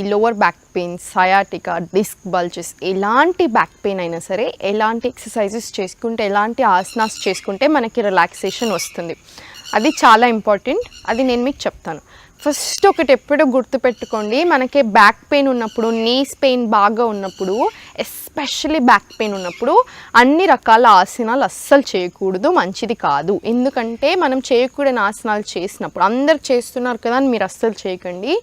ఈ lower back pain sciatica disc bulges ఎలాంటి back pain అయినా సరే ఎలాంటి ఎక్సర్సైజెస్ చేసుకుంటే ఎలాంటి ఆసనాస్ చేసుకుంటే మనకి రిలాక్సేషన్ వస్తుంది. అది చాలా ఇంపార్టెంట్ అది నేను మీకు చెప్తాను. ఫస్ట్ ఒకటి ఎప్పుడో గుర్తుపెట్టుకోండి మనకి బ్యాక్ పెయిన్ ఉన్నప్పుడు నీస్ పెయిన్ బాగా ఉన్నప్పుడు ఎస్పెషల్లీ బ్యాక్ పెయిన్ ఉన్నప్పుడు అన్ని రకాల ఆసనాలు అస్సలు చేయకూడదు మంచిది కాదు. ఎందుకంటే మనం చేయకూడని ఆసనాలు చేసినప్పుడు అందరు చేస్తున్నారు కదా అని మీరు అస్సలు చేయకండి.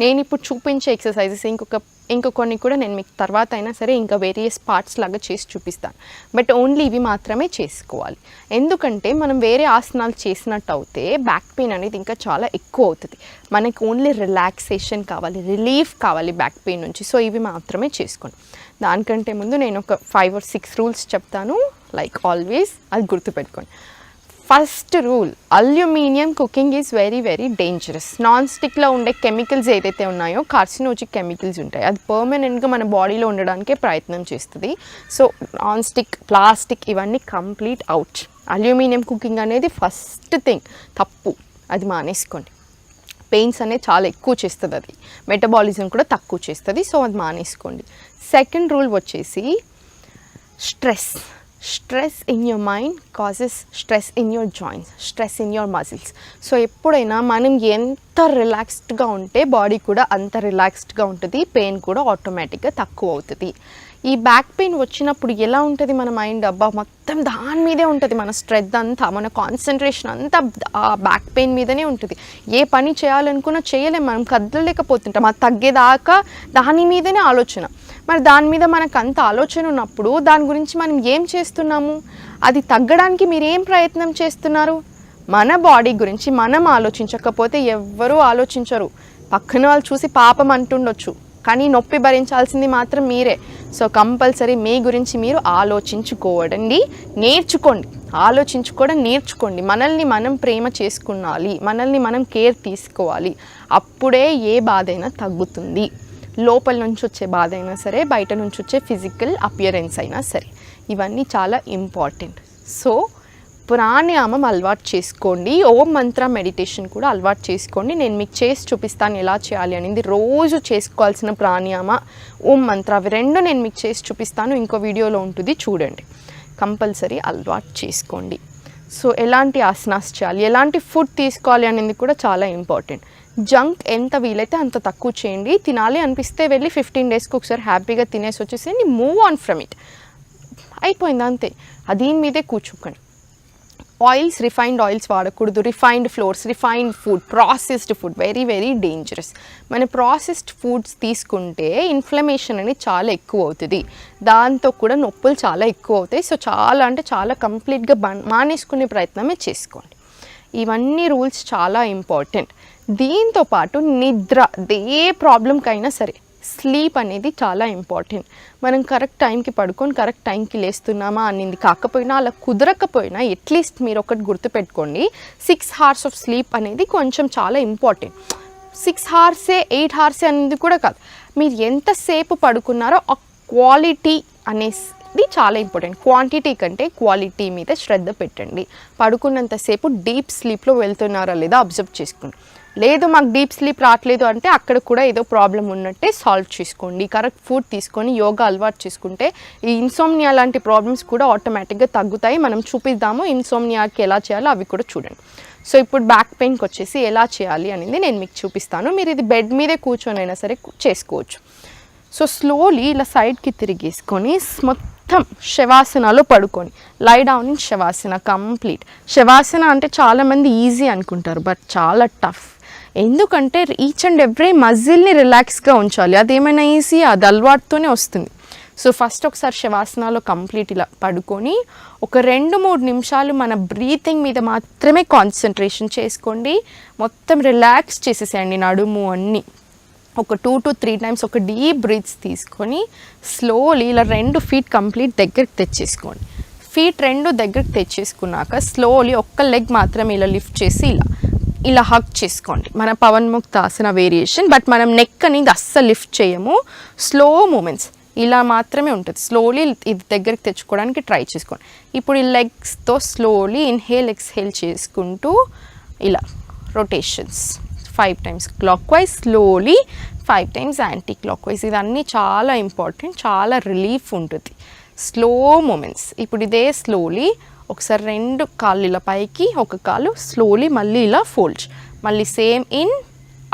నేను ఇప్పుడు చూపించే ఎక్సర్సైజెస్ ఇంకొక ఇంకా కొన్ని కూడా నేను మీకు తర్వాత అయినా సరే ఇంకా వేరియస్ పార్ట్స్ లాగా చేసి చూపిస్తాను. బట్ ఓన్లీ ఇవి మాత్రమే చేసుకోవాలి. ఎందుకంటే మనం వేరే ఆసనాలు చేసినట్టు అవుతే బ్యాక్ పెయిన్ అనేది ఇంకా చాలా ఎక్కువ అవుతుంది. మనకి ఓన్లీ రిలాక్సేషన్ కావాలి రిలీఫ్ కావాలి బ్యాక్ పెయిన్ నుంచి. సో ఇవి మాత్రమే చేసుకోండి. దానికంటే ముందు నేను ఒక ఫైవ్ ఆర్ సిక్స్ రూల్స్ చెప్తాను. లైక్ ఆల్వేస్ అది గుర్తుపెట్టుకోండి. First rule aluminium cooking is very very dangerous. Non స్టిక్లో ఉండే కెమికల్స్ ఏదైతే ఉన్నాయో కార్సినోజిక్ కెమికల్స్ ఉంటాయి. అది పర్మనెంట్గా మన బాడీలో ఉండడానికే ప్రయత్నం చేస్తుంది. సో నాన్ స్టిక్ ప్లాస్టిక్ ఇవన్నీ కంప్లీట్ అవుట్ అల్యూమినియం కుకింగ్ అనేది ఫస్ట్ థింగ్. తప్పు. అది మానేసుకోండి. పెయిన్స్ అనేది చాలా ఎక్కువ చేస్తుంది అది. మెటబాలిజం కూడా తక్కువ చేస్తుంది. సో అది మానేసుకోండి. సెకండ్ రూల్ వచ్చేసి stress. Stress in your mind causes stress in your joints stress in your muscles. So ఎప్పుడైనా మనం ఎంత రిలాక్స్డ్గా ఉంటే బాడీ కూడా అంత రిలాక్స్డ్గా ఉంటుంది పెయిన్ కూడా ఆటోమేటిక్గా తక్కువ అవుతుంది. ఈ బ్యాక్ పెయిన్ వచ్చినప్పుడు ఎలా ఉంటుంది మన మైండ్? అబ్బా మొత్తం దాని మీదే ఉంటుంది మన స్ట్రెస్ అంతా మన కాన్సన్ట్రేషన్ అంతా ఆ బ్యాక్ పెయిన్ మీదనే ఉంటుంది. ఏ పని చేయాలనుకున్నా చేయలేం మనం కదలలేకపోతుంటాం. అది తగ్గేదాకా దాని మీదనే ఆలోచన. మరి దాని మీద మనకు అంత ఆలోచన ఉన్నప్పుడు దాని గురించి మనం ఏం చేస్తున్నాము? అది తగ్గడానికి మీరు ఏం ప్రయత్నం చేస్తున్నారు? మన బాడీ గురించి మనం ఆలోచించకపోతే ఎవ్వరూ ఆలోచించరు. పక్కన వాళ్ళు చూసి పాపం అంటుండొచ్చు. కానీ నొప్పి భరించాల్సింది మాత్రం మీరే. సో కంపల్సరీ మీ గురించి మీరు ఆలోచించుకోవడండి నేర్చుకోండి. ఆలోచించుకోవడం నేర్చుకోండి. మనల్ని మనం ప్రేమ చేసుకున్నాలి. మనల్ని మనం కేర్ తీసుకోవాలి. అప్పుడే ఏ బాధైనా తగ్గుతుంది. లోపల నుంచి వచ్చే బాధ అయినా సరే బయట నుంచి వచ్చే ఫిజికల్ అపియరెన్స్ అయినా సరే ఇవన్నీ చాలా ఇంపార్టెంట్ సో ప్రాణాయామం అలవాటు చేసుకోండి. ఓం మంత్ర మెడిటేషన్ కూడా అలవాటు చేసుకోండి. నేను మీకు చేసి చూపిస్తాను ఎలా చేయాలి అనేది రోజు చేసుకోవాల్సిన ప్రాణాయామ ఓం మంత్ర అవి రెండు నేను మీకు చేసి చూపిస్తాను. ఇంకో వీడియోలో ఉంటుంది. చూడండి. కంపల్సరీ అలవాటు చేసుకోండి. సో ఎలాంటి ఆసనాస్ చేయాలి? ఎలాంటి ఫుడ్ తీసుకోవాలి అనేది కూడా చాలా ఇంపార్టెంట్ జంక్ ఎంత వీలైతే అంత తక్కువ చేయండి. తినాలి అనిపిస్తే వెళ్ళి ఫిఫ్టీన్ డేస్కి ఒకసారి హ్యాపీగా తినేసి వచ్చేసేయండి. మూవ్ ఆన్ ఫ్రమ్ ఇట్ అయిపోయింది అంతే. దీని మీదే కూర్చోకండి. ఆయిల్స్ రిఫైన్డ్ ఆయిల్స్ వాడకూడదు. Refined flours refined food processed food very very dangerous మన ప్రాసెస్డ్ ఫుడ్స్ తీసుకుంటే ఇన్ఫ్లమేషన్ అనేది చాలా ఎక్కువ అవుతుంది దాంతో కూడా నొప్పులు చాలా ఎక్కువ అవుతాయి సో చాలా అంటే చాలా కంప్లీట్గా బ మానేసుకునే ప్రయత్నమే చేసుకోండి. ఇవన్నీ రూల్స్ చాలా ఇంపార్టెంట్. దీంతో పాటు నిద్ర ఏ ప్రాబ్లంకైనా సరే స్లీప్ అనేది చాలా ఇంపార్టెంట్. మనం కరెక్ట్ టైంకి పడుకొని కరెక్ట్ టైంకి లేస్తున్నామా అనింది కాకపోయినా అలా కుదరకపోయినా అట్లీస్ట్ మీరు ఒకటి గుర్తుపెట్టుకోండి సిక్స్ హార్స్ ఆఫ్ స్లీప్ అనేది కొంచెం చాలా ఇంపార్టెంట్. సిక్స్ హార్సే ఎయిట్ హార్సే అనేది కూడా కాదు. మీరు ఎంతసేపు పడుకున్నారో ఆ క్వాలిటీ ఇది చాలా ఇంపార్టెంట్ క్వాంటిటీ కంటే క్వాలిటీ మీద శ్రద్ధ పెట్టండి. పడుకున్నంతసేపు డీప్ స్లీప్లో వెళ్తున్నారా లేదా అబ్జర్వ్ చేసుకోండి. లేదు మాకు డీప్ స్లీప్ రావట్లేదు అంటే అక్కడ కూడా ఏదో ప్రాబ్లం ఉన్నట్టే సాల్వ్ చేసుకోండి. కరెక్ట్ ఫుడ్ తీసుకొని యోగా అలవాటు చేసుకుంటే ఈ ఇన్సోమ్నియా లాంటి ప్రాబ్లమ్స్ కూడా ఆటోమేటిక్గా తగ్గుతాయి. మనం చూపిద్దాము ఇన్సోమ్నియాకి ఎలా చేయాలో అవి కూడా చూడండి. సో ఇప్పుడు బ్యాక్ పెయిన్కి వచ్చేసి ఎలా చేయాలి అనేది నేను మీకు చూపిస్తాను. మీరు ఇది బెడ్ మీదే కూర్చొని అయినా సరే చేసుకోవచ్చు. సో స్లోలీ ఇలా సైడ్కి తిరిగేసుకొని మొత్తం మొత్తం శవాసనలో పడుకొని lie down in shavasana complete shavasana అంటే చాలామంది ఈజీ అనుకుంటారు బట్ చాలా టఫ్ ఎందుకంటే ఈచ్ అండ్ ఎవ్రీ మజిల్ని రిలాక్స్గా ఉంచాలి. అదేమైనా ఈజీ అది అలవాటుతోనే వస్తుంది. సో ఫస్ట్ ఒకసారి శవాసనాలో కంప్లీట్ ఇలా పడుకొని ఒక రెండు మూడు నిమిషాలు మన బ్రీతింగ్ మీద మాత్రమే కాన్సన్ట్రేషన్ చేసుకోండి. మొత్తం రిలాక్స్ చేసేసేయండి నడుము అన్నీ. ఒక టూ టు త్రీ టైమ్స్ ఒక డీప్ బ్రీత్స్ తీసుకొని స్లోలీ ఇలా రెండు ఫీట్ కంప్లీట్ దగ్గరికి తెచ్చేసుకోండి. ఫీట్ రెండు దగ్గరికి తెచ్చేసుకున్నాక స్లోలీ ఒక్క లెగ్ మాత్రమే ఇలా లిఫ్ట్ చేసి ఇలా ఇలా హక్ చేసుకోండి. మన పవన్ ముక్త ఆసన వేరియేషన్ బట్ మనం నెక్ అనేది అస్సలు లిఫ్ట్ చేయము. స్లో మూమెంట్స్ ఇలా మాత్రమే ఉంటుంది. స్లోలీ ఇది దగ్గరికి తెచ్చుకోవడానికి ట్రై చేసుకోండి. ఇప్పుడు ఈ లెగ్స్తో స్లోలీ ఇన్హేల్ ఎక్స్హేల్ చేసుకుంటూ ఇలా rotations five times clockwise slowly five times anti clockwise ఇదన్నీ చాలా ఇంపార్టెంట్ చాలా రిలీఫ్ ఉంటుంది. స్లో మూమెంట్స్ ఇప్పుడు ఇదే స్లోలీ ఒకసారి రెండు కాళ్ళు ఇలా పైకి ఒక కాలు స్లోలీ మళ్ళీ ఇలా ఫోల్డ్ మళ్ళీ same in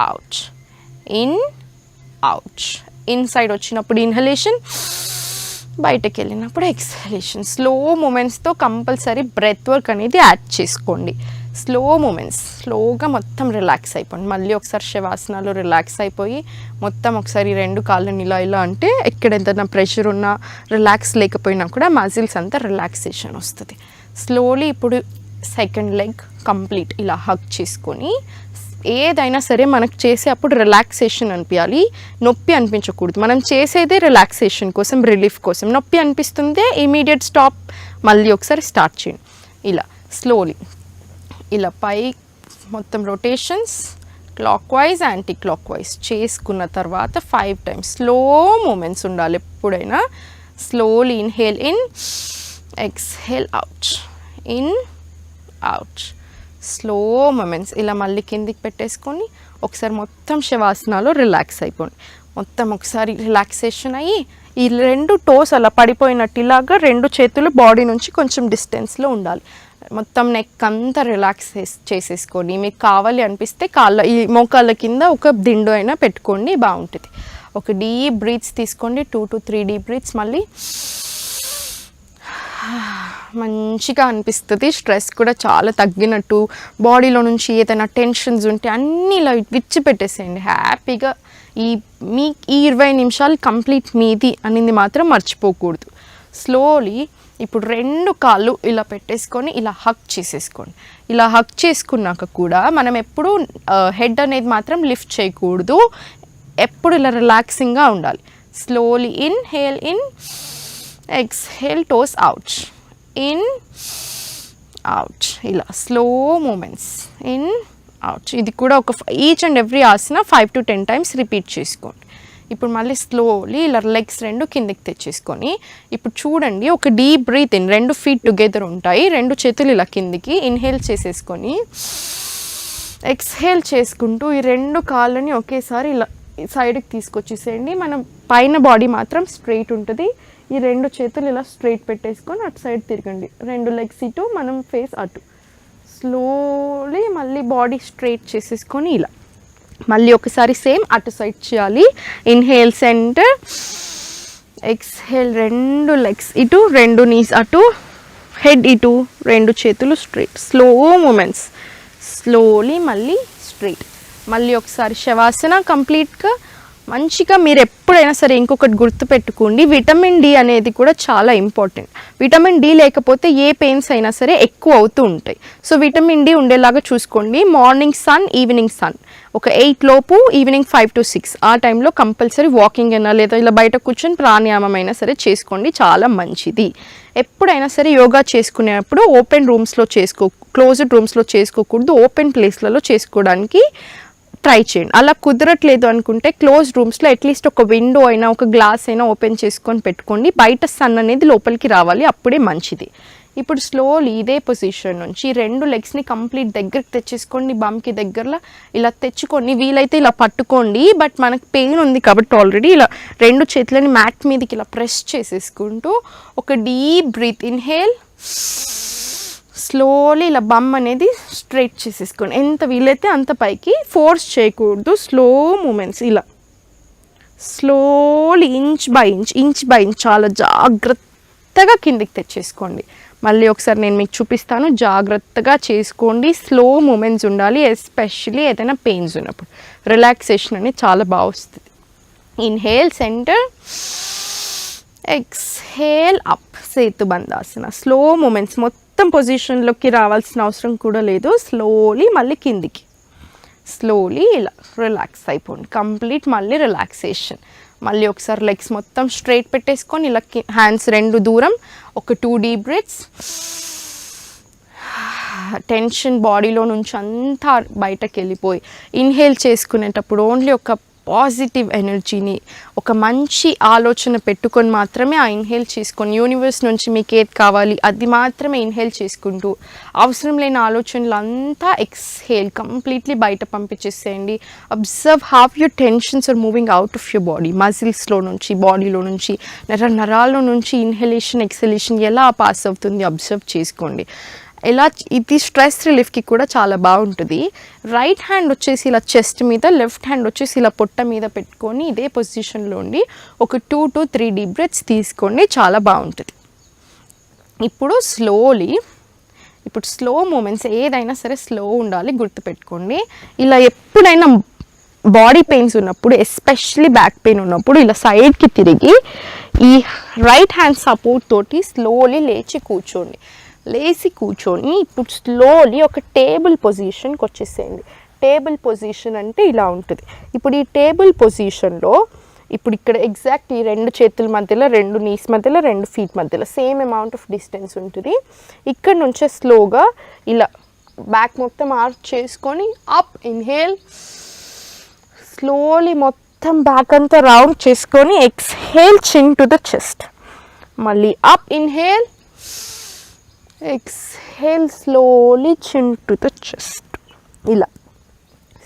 out in out inside వచ్చినప్పుడు ఇన్హలేషన్ బయటకు వెళ్ళినప్పుడు ఎక్సలేషన్ స్లో మూమెంట్స్తో కంపల్సరీ బ్రెత్ వర్క్ అనేది యాడ్ చేసుకోండి. స్లో మూమెంట్స్ స్లోగా మొత్తం రిలాక్స్ అయిపోండి మళ్ళీ ఒకసారి శవాసనాలు రిలాక్స్ అయిపోయి మొత్తం ఒకసారి రెండు కాళ్ళని ఇలా ఇలా అంటే ఎక్కడ ఏదైనా ప్రెషర్ ఉన్నా రిలాక్స్ లేకపోయినా కూడా మజిల్స్ అంతా రిలాక్సేషన్ వస్తుంది. స్లోలీ ఇప్పుడు సెకండ్ లెగ్ కంప్లీట్ ఇలా హక్ చేసుకొని ఏదైనా సరే మనకు చేసే అప్పుడు రిలాక్సేషన్ అనిపించాలి నొప్పి అనిపించకూడదు. మనం చేసేదే రిలాక్సేషన్ కోసం రిలీఫ్ కోసం. నొప్పి అనిపిస్తుందే ఇమీడియట్ స్టాప్ మళ్ళీ ఒకసారి స్టార్ట్ చేయండి. ఇలా స్లోలీ ఇలా పై మొత్తం rotations clockwise anti clock wise చేసుకున్న తర్వాత ఫైవ్ టైమ్స్ స్లో మూమెంట్స్ ఉండాలి ఎప్పుడైనా. Slowly inhale in exhale out in out slow movements ఇలా మళ్ళీ కిందికి పెట్టేసుకొని ఒకసారి మొత్తం శవాసనాలు రిలాక్స్ అయిపోండి. మొత్తం ఒకసారి రిలాక్సేషన్ అయ్యి ఈ రెండు టోస్ అలా పడిపోయినట్టు ఇలాగా రెండు చేతులు బాడీ నుంచి కొంచెం డిస్టెన్స్లో ఉండాలి. మొత్తం నెక్ అంతా రిలాక్స్ చేసేసుకోండి. మీకు కావాలి అనిపిస్తే కాళ్ళ ఈ మోకాళ్ళ కింద ఒక దిండు అయినా పెట్టుకోండి బాగుంటుంది. ఒక డీప్ బ్రీత్స్ తీసుకోండి two to three deep breaths మళ్ళీ మంచిగా అనిపిస్తుంది. స్ట్రెస్ కూడా చాలా తగ్గినట్టు బాడీలో నుంచి ఏదైనా టెన్షన్స్ ఉంటే అన్నీ ఇలా విచ్చిపెట్టేసేయండి హ్యాపీగా ఈ మీ ఈ ఇరవై నిమిషాలు కంప్లీట్ మీది అనేది మాత్రం మర్చిపోకూడదు. స్లోలీ ఇప్పుడు రెండు కాళ్ళు ఇలా పెట్టేసుకొని ఇలా హక్ చేసేసుకోండి. ఇలా హక్ చేసుకున్నాక కూడా మనం ఎప్పుడు హెడ్ అనేది మాత్రం లిఫ్ట్ చేయకూడదు. ఎప్పుడు ఇలా రిలాక్సింగ్గా ఉండాలి. Slowly inhale in exhale toes out in out ఇలా స్లో మూమెంట్స్. ఇన్ అవుట్ ఇది కూడా ఒక each and every asana five to ten times repeat చేసుకోండి. ఇప్పుడు మళ్ళీ స్లోలీ ఇలా లెగ్స్ రెండు కిందకి తెచ్చేసుకొని ఇప్పుడు చూడండి ఒక డీప్ బ్రీత్ ఇన్ రెండు ఫీట్ టుగెదర్ ఉంటాయి. రెండు చేతులు ఇలా కిందికి ఇన్హేల్ చేసేసుకొని ఎక్స్హేల్ చేసుకుంటూ ఈ రెండు కాళ్ళని ఒకేసారి ఇలా సైడ్కి తీసుకొచ్చేసేయండి. మనం పైన బాడీ మాత్రం స్ట్రైట్ ఉంటుంది. ఈ రెండు చేతులు ఇలా స్ట్రైట్ పెట్టేసుకొని అటు సైడ్ తిరగండి. రెండు లెగ్స్ ఇటు మనం ఫేస్ అటు. స్లోలీ మళ్ళీ బాడీ స్ట్రైట్ చేసేసుకొని ఇలా. మళ్ళీ ఒకసారి సేమ్ అటు సైడ్ చేయాలి. ఇన్హేల్ సెంటర్ ఎక్స్హేల్ రెండు లెగ్స్ ఇటు రెండు నీస్ అటు హెడ్ ఇటు రెండు చేతులు స్ట్రైట్ స్లో మూమెంట్స్ స్లోలీ మళ్ళీ స్ట్రైట్ మళ్ళీ ఒకసారి శవాసన కంప్లీట్గా మంచిగా మీరు ఎప్పుడైనా సరే ఇంకొకటి గుర్తుపెట్టుకోండి. విటమిన్ డి అనేది కూడా చాలా ఇంపార్టెంట్. విటమిన్ డి లేకపోతే ఏ పెయిన్స్ అయినా సరే ఎక్కువ అవుతూ ఉంటాయి. సో విటమిన్ డి ఉండేలాగా చూసుకోండి. Morning sun evening sun. ఒక ఎయిట్ లోపు ఈవినింగ్ ఫైవ్ టు సిక్స్. ఆ టైంలో కంపల్సరీ వాకింగ్ అయినా లేదా ఇలా బయట కూర్చొని ప్రాణాయామం అయినా సరే చేసుకోండి. చాలా మంచిది. ఎప్పుడైనా సరే యోగా చేసుకునేటప్పుడు ఓపెన్ రూమ్స్లో చేసుకో క్లోజ్డ్ రూమ్స్లో చేసుకోకూడదు. ఓపెన్ ప్లేస్లలో చేసుకోవడానికి ట్రై చేయండి. అలా కుదరట్లేదు అనుకుంటే క్లోజ్ రూమ్స్లో అట్లీస్ట్ ఒక విండో అయినా ఒక గ్లాస్ అయినా ఓపెన్ చేసుకొని పెట్టుకోండి. బయట సన్ అనేది లోపలికి రావాలి. అప్పుడే మంచిది. ఇప్పుడు స్లోలీ ఇదే పొజిషన్ నుంచి రెండు లెగ్స్ని కంప్లీట్ దగ్గరికి తెచ్చేసుకోండి. బమ్కి దగ్గరలో ఇలా తెచ్చుకొని వీలైతే ఇలా పట్టుకోండి. బట్ మనకు పెయిన్ ఉంది కాబట్టి ఆల్రెడీ ఇలా రెండు చేతులని మ్యాట్ మీదకి ఇలా ప్రెస్ చేసేసుకుంటూ ఒక డీప్ బ్రీత్. ఇన్హేల్. స్లోలీ ఇలా బమ్ అనేది స్ట్రైట్ చేసేసుకోండి. ఎంత వీలైతే అంత పైకి ఫోర్స్ చేయకూడదు. స్లో మూమెంట్స్ ఇలా. Slowly inch by inch inch by inch చాలా జాగ్రత్తగా కిందికి తెచ్చేసుకోండి. మళ్ళీ ఒకసారి నేను మీకు చూపిస్తాను. జాగ్రత్తగా చేసుకోండి. స్లో మూమెంట్స్ ఉండాలి. ఎస్పెషలీ ఏదైనా పెయిన్స్ ఉన్నప్పుడు. రిలాక్సేషన్ అనేది చాలా బాగా వస్తుంది. Inhale centre exhale up setu bandhasana. Slow movements మొత్తం మొత్తం పొజిషన్లోకి రావాల్సిన అవసరం కూడా లేదు. స్లోలీ మళ్ళీ కిందికి. స్లోలీ ఇలా రిలాక్స్ అయిపోండి. కంప్లీట్ మళ్ళీ రిలాక్సేషన్ మళ్ళీ ఒకసారి లెగ్స్ మొత్తం స్ట్రైట్ పెట్టేసుకొని ఇలా హ్యాండ్స్ రెండు దూరం. ఒక టూ డీప్ బ్రెత్స్ టెన్షన్ బాడీలో నుంచి అంతా బయటకు వెళ్ళిపోయి ఇన్హేల్ చేసుకునేటప్పుడు ఓన్లీ ఒక పాజిటివ్ ఎనర్జీని ఒక మంచి ఆలోచన పెట్టుకొని మాత్రమే ఆ ఇన్హేల్ చేసుకొని యూనివర్స్ నుంచి మీకు ఏది కావాలి అది మాత్రమే ఇన్హేల్ చేసుకుంటూ అవసరం లేని ఆలోచనలు అంతా ఎక్స్హేల్ కంప్లీట్లీ బయట పంపించేసేయండి. Observe have your tensions are moving out of your body మజిల్స్లో నుంచి బాడీలో నుంచి నర నరాల్లో నుంచి ఇన్హలేషన్ ఎక్సలేషన్ ఎలా పాస్ అవుతుంది అబ్జర్వ్ చేసుకోండి. ఇలా ఇది స్ట్రెస్ రిలీఫ్కి కూడా చాలా బాగుంటుంది. రైట్ హ్యాండ్ వచ్చేసి ఇలా చెస్ట్ మీద లెఫ్ట్ హ్యాండ్ వచ్చేసి ఇలా పొట్ట మీద పెట్టుకొని ఇదే పొజిషన్లో ఉండి ఒక two to three deep breaths తీసుకోండి చాలా బాగుంటుంది. ఇప్పుడు స్లోలీ ఇప్పుడు స్లో మూమెంట్స్ ఏదైనా సరే స్లో ఉండాలి గుర్తుపెట్టుకోండి. ఇలా ఎప్పుడైనా బాడీ పెయిన్స్ ఉన్నప్పుడు ఎస్పెషలీ బ్యాక్ పెయిన్ ఉన్నప్పుడు ఇలా సైడ్కి తిరిగి ఈ రైట్ హ్యాండ్ సపోర్ట్ తోటి స్లోలీ లేచి కూర్చోండి. లేచి కూర్చొని ఇప్పుడు స్లోలీ ఒక టేబుల్ పొజిషన్కి వచ్చేసేయండి. టేబుల్ పొజిషన్ అంటే ఇలా ఉంటుంది. ఇప్పుడు ఈ టేబుల్ పొజిషన్లో ఇప్పుడు ఇక్కడ ఎగ్జాక్ట్ ఈ రెండు చేతుల మధ్యలో రెండు నీస్ మధ్యలో రెండు ఫీట్ మధ్యలో సేమ్ అమౌంట్ ఆఫ్ డిస్టెన్స్ ఉంటుంది. ఇక్కడ నుంచే స్లోగా ఇలా బ్యాక్ మొత్తం ఆర్చ్ చేసుకొని అప్ ఇన్హేల్ స్లోలీ మొత్తం బ్యాక్ అంతా రౌండ్ చేసుకొని exhale chin to the chest మళ్ళీ up inhale exhale slowly chin to the chest ఇలా.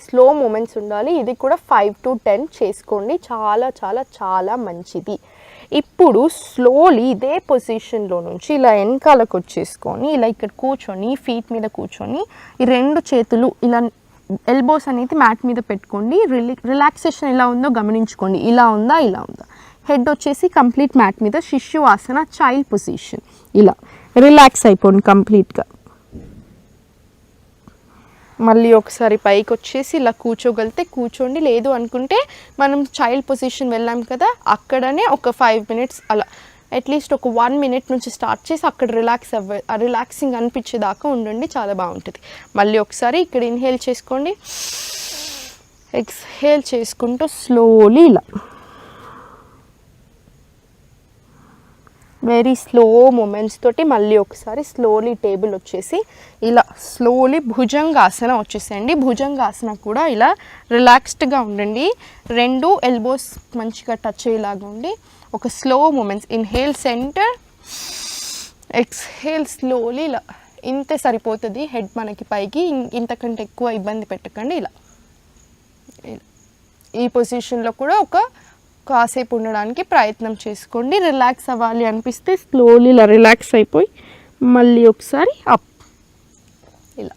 స్లో మూమెంట్స్ ఉండాలి. ఇది కూడా ఫైవ్ టు టెన్ చేసుకోండి. చాలా చాలా చాలా మంచిది. ఇప్పుడు స్లోలీ ఇదే పొజిషన్లో నుంచి ఇలా వెనకాలకు వచ్చేసుకొని ఇలా ఇక్కడ కూర్చొని ఫీట్ మీద కూర్చొని ఈ రెండు చేతులు ఇలా ఎల్బోస్ అనేది మ్యాట్ మీద పెట్టుకోండి. రిలి రిలాక్సేషన్ ఎలా ఉందో గమనించుకోండి. ఇలా ఉందా ఇలా ఉందా? హెడ్ వచ్చేసి కంప్లీట్ మ్యాట్ మీద శిష్యువాసన ఆసన చైల్డ్ పొజిషన్ ఇలా. రిలాక్స్ అయిపోండి కంప్లీట్గా. మళ్ళీ ఒకసారి పైకి వచ్చేసి ఇలా కూర్చోగలితే కూర్చోండి. లేదు అనుకుంటే మనం చైల్డ్ పొజిషన్ వెళ్ళాం కదా అక్కడనే ఒక ఫైవ్ మినిట్స్ అలా అట్లీస్ట్ ఒక వన్ మినిట్ నుంచి స్టార్ట్ చేసి అక్కడ రిలాక్స్ అవ్వ రిలాక్సింగ్ అనిపించేదాకా ఉండండి చాలా బాగుంటుంది. మళ్ళీ ఒకసారి ఇక్కడ ఇన్హేల్ చేసుకోండి. ఎక్స్హేల్ చేసుకుంటూ స్లోలీ ఇలా. వెరీ స్లో మూమెంట్స్ తోటి మళ్ళీ ఒకసారి స్లోలీ టేబుల్ వచ్చేసి ఇలా స్లోలీ భుజంగాసన వచ్చేసేయండి. భుజంగాసన కూడా ఇలా రిలాక్స్డ్గా ఉండండి. రెండు ఎల్బోస్ మంచిగా టచ్ అయ్యేలాగా ఉండి ఒక slow moments inhale centre exhale slowly ఇలా ఇంతే సరిపోతుంది. హెడ్ మనకి పైకి ఇం- ఇంతకంటే ఎక్కువ ఇబ్బంది పెట్టకండి. ఇలా. ఈ పొజిషన్లో కూడా ఒక కాసేపు ఉండడానికి ప్రయత్నం చేసుకోండి. రిలాక్స్ అవ్వాలి అనిపిస్తే స్లోలీ ఇలా రిలాక్స్ అయిపోయి మళ్ళీ ఒకసారి అప్ ఇలా.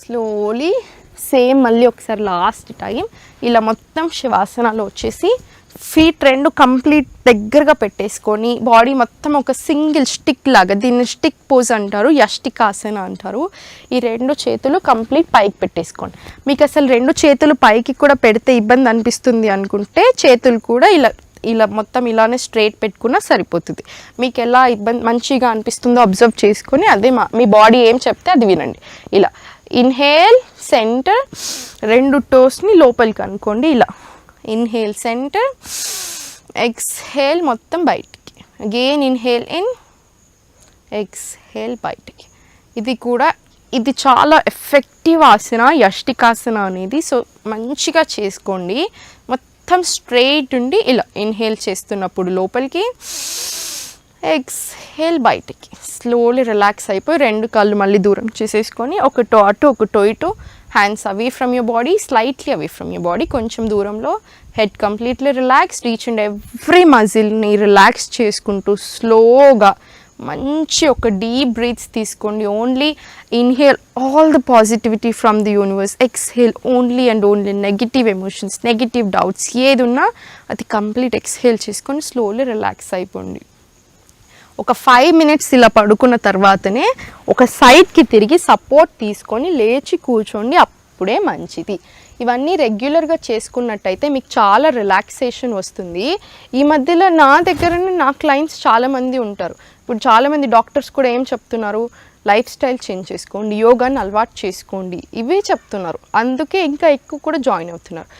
స్లోలీ సేమ్ మళ్ళీ ఒకసారి లాస్ట్ టైం ఇలా మొత్తం శివాసనాలో వచ్చేసి ఫీట్ రెండు కంప్లీట్ దగ్గరగా పెట్టేసుకొని బాడీ మొత్తం ఒక సింగిల్ స్టిక్ లాగా దీన్ని స్టిక్ పోజ్ అంటారు యష్టికాసన అంటారు. ఈ రెండు చేతులు కంప్లీట్ పైకి పెట్టేసుకోండి. మీకు అసలు రెండు చేతులు పైకి కూడా పెడితే ఇబ్బంది అనిపిస్తుంది అనుకుంటే చేతులు కూడా ఇలా ఇలా మొత్తం ఇలానే స్ట్రైట్ పెట్టుకున్నా సరిపోతుంది. మీకు ఎలా ఇబ్బంది మంచిగా అనిపిస్తుందో అబ్జర్వ్ చేసుకొని అదే మా మీ బాడీ ఏం చెప్తే అది వినండి. ఇలా ఇన్హేల్ సెంటర్ రెండు టోస్ని లోపలికి అనుకోండి ఇలా. ఇన్హేల్ సెంటర్ ఎక్స్హేల్ మొత్తం బయటికి. అగైన్ ఇన్హేల్ ఇన్ ఎక్స్హేల్ బయటికి. ఇది కూడా ఇది చాలా ఎఫెక్టివ్ ఆసన యష్టికాసన అనేది. సో మంచిగా చేసుకోండి. మొత్తం స్ట్రైట్ ఉండి ఇలా ఇన్హేల్ చేస్తున్నప్పుడు లోపలికి. ఎక్స్హేల్ బయటికి. స్లోలీ రిలాక్స్ అయిపోయి రెండు కాళ్ళు మళ్ళీ దూరం చేసేసుకొని ఒక టో అటు ఒక టో ఇటు hands away from your body slightly away from your body కొంచెం దూరంలో head completely relax reach and every మజిల్ని relax చేసుకుంటూ స్లోగా మంచి ఒక డీప్ బ్రీత్స్ తీసుకోండి. Only inhale all the positivity from the universe exhale only and only negative emotions negative doubts ఏది ఉన్నా అది కంప్లీట్ ఎక్స్హేల్ చేసుకొని స్లోలీ రిలాక్స్ అయిపోండి. ఒక ఫైవ్ మినిట్స్ ఇలా పడుకున్న తర్వాతనే ఒక సైడ్కి తిరిగి సపోర్ట్ తీసుకొని లేచి కూర్చోండి అప్పుడే మంచిది. ఇవన్నీ రెగ్యులర్గా చేసుకున్నట్టయితే మీకు చాలా రిలాక్సేషన్ వస్తుంది. ఈ మధ్యలో నా దగ్గరనే నా క్లయింట్స్ చాలామంది ఉంటారు. ఇప్పుడు చాలామంది డాక్టర్స్ కూడా ఏం చెప్తున్నారు? లైఫ్ స్టైల్ చేంజ్ చేసుకోండి యోగాని అలవాటు చేసుకోండి. ఇవే చెప్తున్నారు. అందుకే ఇంకా ఎక్కువ కూడా జాయిన్ అవుతున్నారు.